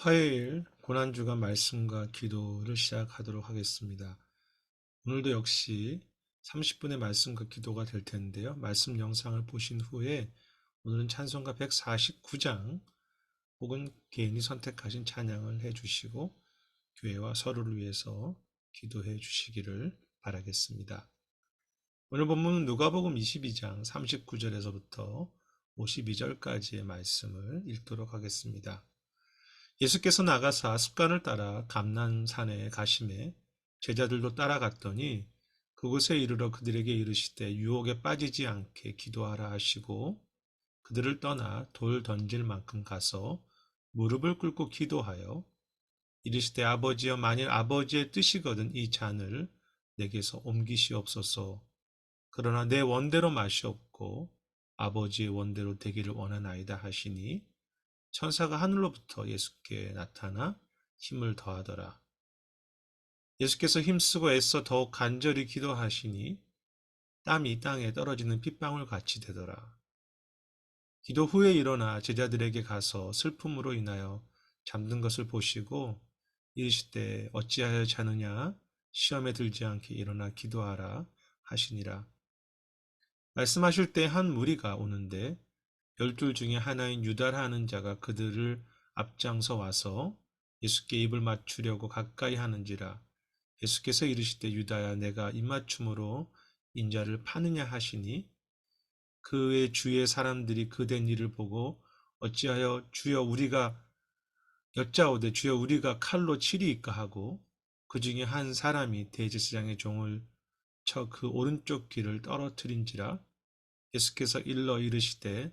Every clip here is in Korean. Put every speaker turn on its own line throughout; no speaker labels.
화요일 고난주간 말씀과 기도를 시작하도록 하겠습니다. 오늘도 역시 30분의 말씀과 기도가 될 텐데요. 말씀 영상을 보신 후에 오늘은 찬송가 149장 혹은 개인이 선택하신 찬양을 해주시고 교회와 서로를 위해서 기도해 주시기를 바라겠습니다. 오늘 본문은 누가복음 22장 39절에서부터 52절까지의 말씀을 읽도록 하겠습니다. 예수께서 나가사 습관을 따라 감난산에 가심에 제자들도 따라갔더니 그곳에 이르러 그들에게 이르시되 유혹에 빠지지 않게 기도하라 하시고 그들을 떠나 돌 던질 만큼 가서 무릎을 꿇고 기도하여 이르시되 아버지여 만일 아버지의 뜻이거든 이 잔을 내게서 옮기시옵소서. 그러나 내 원대로 마시옵고 아버지의 원대로 되기를 원하나이다 하시니 천사가 하늘로부터 예수께 나타나 힘을 더하더라. 예수께서 힘쓰고 애써 더욱 간절히 기도하시니 땀이 땅에 떨어지는 핏방울 같이 되더라. 기도 후에 일어나 제자들에게 가서 슬픔으로 인하여 잠든 것을 보시고 이르시되 어찌하여 자느냐 시험에 들지 않게 일어나 기도하라 하시니라. 말씀하실 때 한 무리가 오는데 열둘 중에 하나인 유다라 하는 자가 그들을 앞장서 와서 예수께 입을 맞추려고 가까이 하는지라. 예수께서 이르시되 유다야 내가 입맞춤으로 인자를 파느냐 하시니 그의 주의 사람들이 그된 일을 보고 어찌하여 주여 우리가 여짜오되 주여 우리가 칼로 치리이까 하고 그 중에 한 사람이 대제사장의 종을 쳐 그 오른쪽 귀를 떨어뜨린지라. 예수께서 일러 이르시되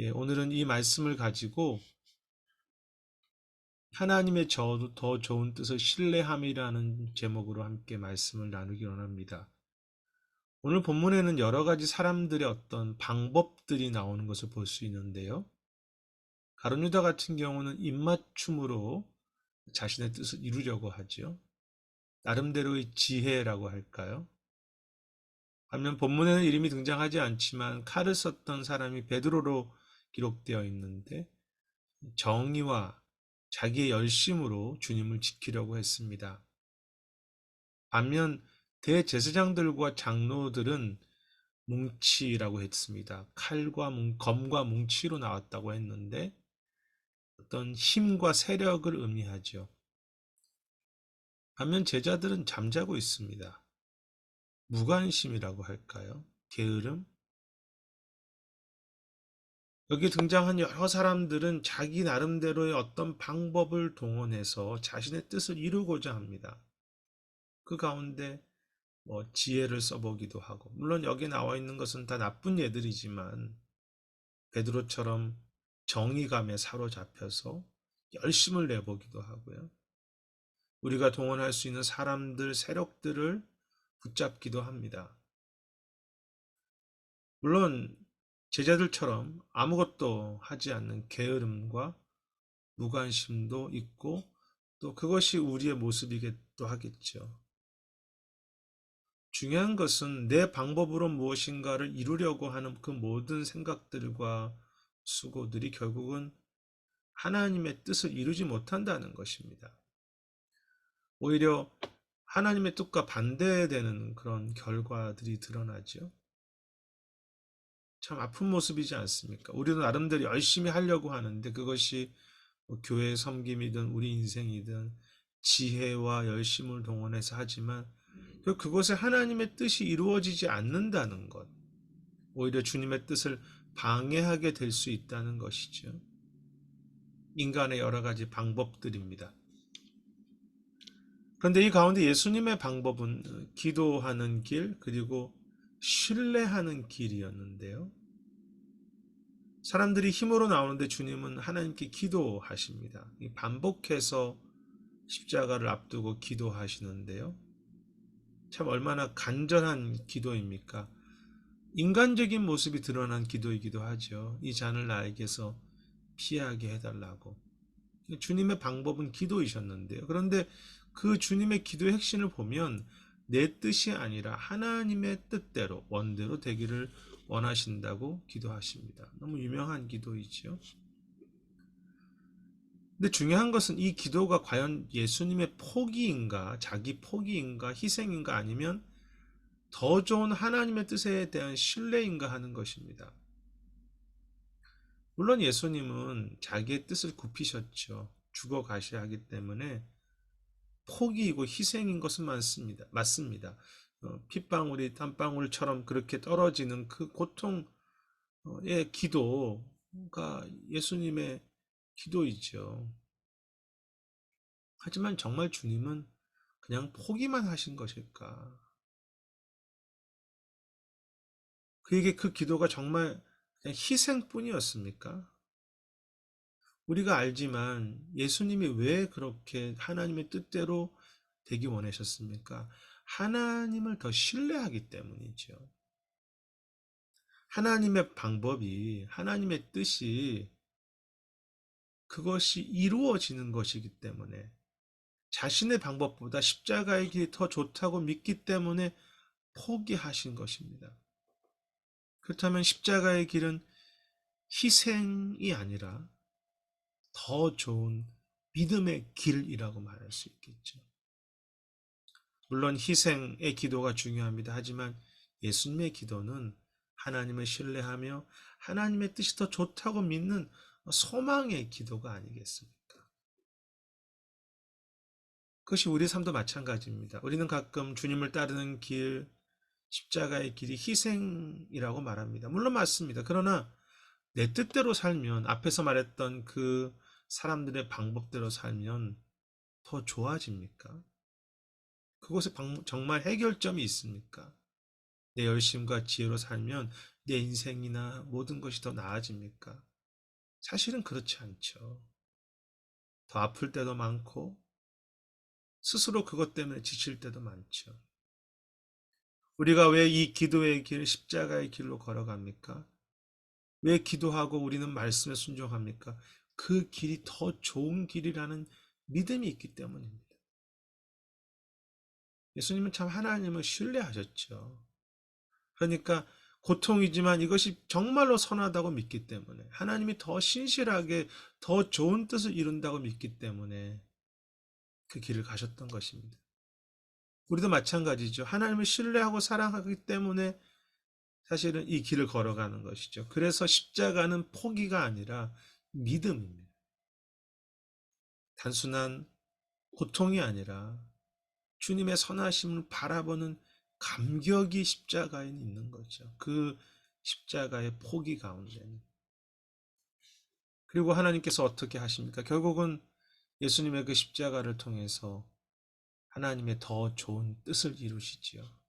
예, 오늘은 이 말씀을 가지고 하나님의 저, 더 좋은 뜻을 신뢰함이라는 제목으로 함께 말씀을 나누기 원합니다. 오늘 본문에는 여러 가지 사람들의 어떤 방법들이 나오는 것을 볼 수 있는데요. 가론유다 같은 경우는 입맞춤으로 자신의 뜻을 이루려고 하죠. 나름대로의 지혜라고 할까요? 반면 본문에는 이름이 등장하지 않지만 칼을 썼던 사람이 베드로로 기록되어 있는데 정의와 자기의 열심으로 주님을 지키려고 했습니다. 반면 대제사장들과 장로들은 뭉치라고 했습니다. 칼과 뭉, 검과 뭉치로 나왔다고 했는데 어떤 힘과 세력을 의미하죠. 반면 제자들은 잠자고 있습니다. 무관심이라고 할까요? 게으름? 여기 등장한 여러 사람들은 자기 나름대로의 어떤 방법을 동원해서 자신의 뜻을 이루고자 합니다. 그 가운데 뭐 지혜를 써보기도 하고 물론 여기 나와 있는 것은 다 나쁜 예들이지만 베드로처럼 정의감에 사로잡혀서 열심을 내보기도 하고요. 우리가 동원할 수 있는 사람들, 세력들을 붙잡기도 합니다. 물론 제자들처럼 아무것도 하지 않는 게으름과 무관심도 있고 또 그것이 우리의 모습이기도 하겠죠. 중요한 것은 내 방법으로 무엇인가를 이루려고 하는 그 모든 생각들과 수고들이 결국은 하나님의 뜻을 이루지 못한다는 것입니다. 오히려 하나님의 뜻과 반대되는 그런 결과들이 드러나죠. 참 아픈 모습이지 않습니까? 우리도 나름대로 열심히 하려고 하는데 그것이 뭐 교회 섬김이든 우리 인생이든 지혜와 열심을 동원해서 하지만 그것에 하나님의 뜻이 이루어지지 않는다는 것. 오히려 주님의 뜻을 방해하게 될 수 있다는 것이죠. 인간의 여러 가지 방법들입니다. 그런데 이 가운데 예수님의 방법은 기도하는 길, 그리고 신뢰하는 길이었는데요. 사람들이 힘으로 나오는데 주님은 하나님께 기도하십니다. 반복해서 십자가를 앞두고 기도하시는데요. 참 얼마나 간절한 기도입니까? 인간적인 모습이 드러난 기도이기도 하죠. 이 잔을 나에게서 피하게 해달라고. 주님의 방법은 기도이셨는데요. 그런데 그 주님의 기도의 핵심을 보면 내 뜻이 아니라 하나님의 뜻대로 원대로 되기를 원하신다고 기도하십니다. 너무 유명한 기도이지요. 근데 중요한 것은 이 기도가 과연 예수님의 포기인가, 자기 포기인가, 희생인가 아니면 더 좋은 하나님의 뜻에 대한 신뢰인가 하는 것입니다. 물론 예수님은 자기의 뜻을 굽히셨죠. 죽어 가셔야 하기 때문에 포기이고 희생인 것은 많습니다. 맞습니다. 어, 핏방울이 땀방울처럼 그렇게 떨어지는 그 고통의 기도가 예수님의 기도이죠. 하지만 정말 주님은 그냥 포기만 하신 것일까? 그에게 그 기도가 정말 희생뿐이었습니까? 우리가 알지만 예수님이 왜 그렇게 하나님의 뜻대로 되기 원하셨습니까? 하나님을 더 신뢰하기 때문이죠. 하나님의 방법이, 하나님의 뜻이 그것이 이루어지는 것이기 때문에 자신의 방법보다 십자가의 길이 더 좋다고 믿기 때문에 포기하신 것입니다. 그렇다면 십자가의 길은 희생이 아니라 더 좋은 믿음의 길이라고 말할 수 있겠죠. 물론 희생의 기도가 중요합니다. 하지만 예수님의 기도는 하나님을 신뢰하며 하나님의 뜻이 더 좋다고 믿는 소망의 기도가 아니겠습니까? 그것이 우리 삶도 마찬가지입니다. 우리는 가끔 주님을 따르는 길, 십자가의 길이 희생이라고 말합니다. 물론 맞습니다. 그러나 내 뜻대로 살면 앞에서 말했던 그 사람들의 방법대로 살면 더 좋아집니까? 그곳에 정말 해결점이 있습니까? 내 열심과 지혜로 살면 내 인생이나 모든 것이 더 나아집니까? 사실은 그렇지 않죠. 더 아플 때도 많고, 스스로 그것 때문에 지칠 때도 많죠. 우리가 왜 이 기도의 길, 십자가의 길로 걸어갑니까? 왜 기도하고 우리는 말씀에 순종합니까? 그 길이 더 좋은 길이라는 믿음이 있기 때문입니다. 예수님은 참 하나님을 신뢰하셨죠. 그러니까 고통이지만 이것이 정말로 선하다고 믿기 때문에 하나님이 더 신실하게 더 좋은 뜻을 이룬다고 믿기 때문에 그 길을 가셨던 것입니다. 우리도 마찬가지죠. 하나님을 신뢰하고 사랑하기 때문에 사실은 이 길을 걸어가는 것이죠. 그래서 십자가는 포기가 아니라 믿음입니다. 단순한 고통이 아니라 주님의 선하심을 바라보는 감격이 십자가에 있는 거죠. 그 십자가의 포기 가운데는. 그리고 하나님께서 어떻게 하십니까? 결국은 예수님의 그 십자가를 통해서 하나님의 더 좋은 뜻을 이루시지요.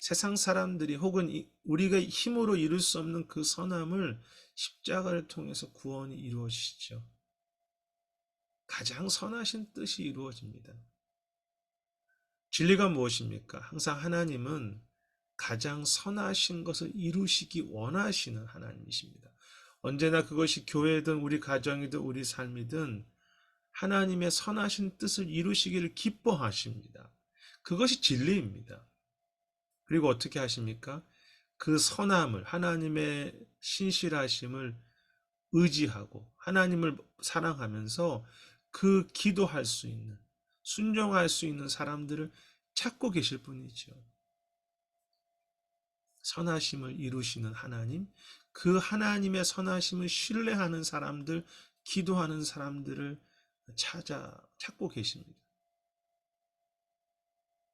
세상 사람들이 혹은 우리가 힘으로 이룰 수 없는 그 선함을 십자가를 통해서 구원이 이루어지죠. 가장 선하신 뜻이 이루어집니다. 진리가 무엇입니까? 항상 하나님은 가장 선하신 것을 이루시기 원하시는 하나님이십니다. 언제나 그것이 교회든 우리 가정이든 우리 삶이든 하나님의 선하신 뜻을 이루시기를 기뻐하십니다. 그것이 진리입니다. 그리고 어떻게 하십니까? 그 선함을 하나님의 신실하심을 의지하고 하나님을 사랑하면서 그 기도할 수 있는 순종할 수 있는 사람들을 찾고 계실 뿐이죠. 선하심을 이루시는 하나님, 그 하나님의 선하심을 신뢰하는 사람들, 기도하는 사람들을 찾아 찾고 계십니다.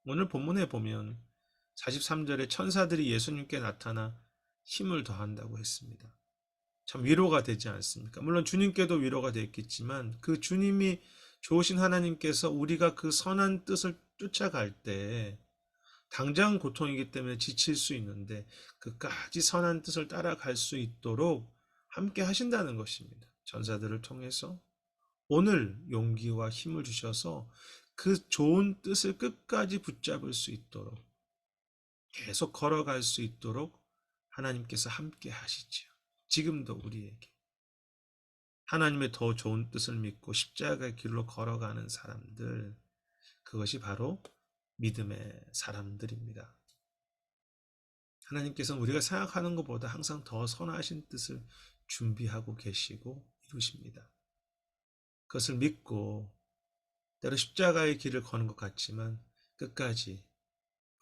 오늘 본문에 보면 43절에 천사들이 예수님께 나타나 힘을 더한다고 했습니다. 참 위로가 되지 않습니까? 물론 주님께도 위로가 됐겠지만 그 주님이 좋으신 하나님께서 우리가 그 선한 뜻을 쫓아갈 때 당장 고통이기 때문에 지칠 수 있는데 그까지 선한 뜻을 따라갈 수 있도록 함께 하신다는 것입니다. 전사들을 통해서 오늘 용기와 힘을 주셔서 그 좋은 뜻을 끝까지 붙잡을 수 있도록 계속 걸어갈 수 있도록 하나님께서 함께 하시지요. 지금도 우리에게 하나님의 더 좋은 뜻을 믿고 십자가의 길로 걸어가는 사람들 그것이 바로 믿음의 사람들입니다. 하나님께서는 우리가 생각하는 것보다 항상 더 선하신 뜻을 준비하고 계시고 이루십니다. 그것을 믿고 때로 십자가의 길을 거는 것 같지만 끝까지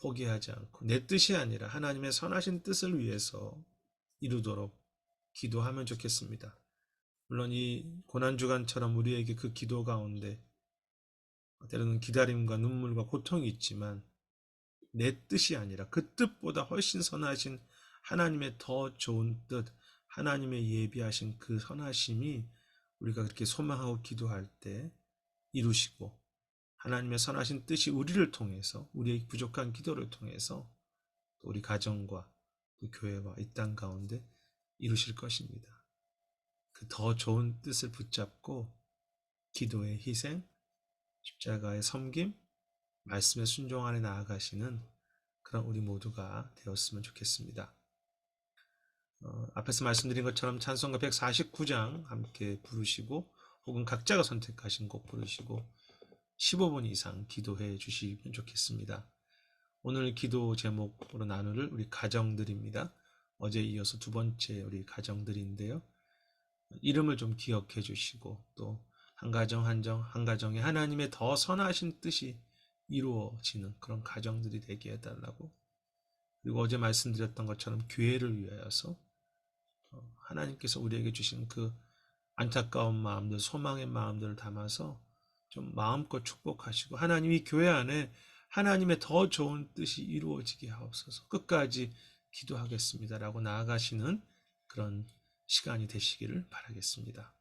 포기하지 않고 내 뜻이 아니라 하나님의 선하신 뜻을 위해서 이루도록 기도하면 좋겠습니다. 물론 이 고난주간처럼 우리에게 그 기도 가운데 때로는 기다림과 눈물과 고통이 있지만 내 뜻이 아니라 그 뜻보다 훨씬 선하신 하나님의 더 좋은 뜻, 하나님의 예비하신 그 선하심이 우리가 그렇게 소망하고 기도할 때 이루시고 하나님의 선하신 뜻이 우리를 통해서 우리의 부족한 기도를 통해서 또 우리 가정과 또 교회와 이 땅 가운데 이루실 것입니다. 그 더 좋은 뜻을 붙잡고 기도의 희생, 십자가의 섬김, 말씀의 순종 안에 나아가시는 그런 우리 모두가 되었으면 좋겠습니다. 어, 앞에서 말씀드린 것처럼 찬송가 149장 함께 부르시고 혹은 각자가 선택하신 곡 부르시고 15분 이상 기도해 주시면 좋겠습니다. 오늘 기도 제목으로 나눌 우리 가정들입니다. 어제 이어서 두 번째 우리 가정들인데요. 이름을 좀 기억해 주시고 또 한 가정 한정 한 가정에 하나님의 더 선하신 뜻이 이루어지는 그런 가정들이 되게 해달라고 그리고 어제 말씀드렸던 것처럼 교회를 위하여서 어, 하나님께서 우리에게 주신 그 안타까운 마음들 소망의 마음들을 담아서 좀 마음껏 축복하시고 하나님이 교회 안에 하나님의 더 좋은 뜻이 이루어지게 하옵소서 끝까지 기도하겠습니다라고 나아가시는 그런 시간이 되시기를 바라겠습니다.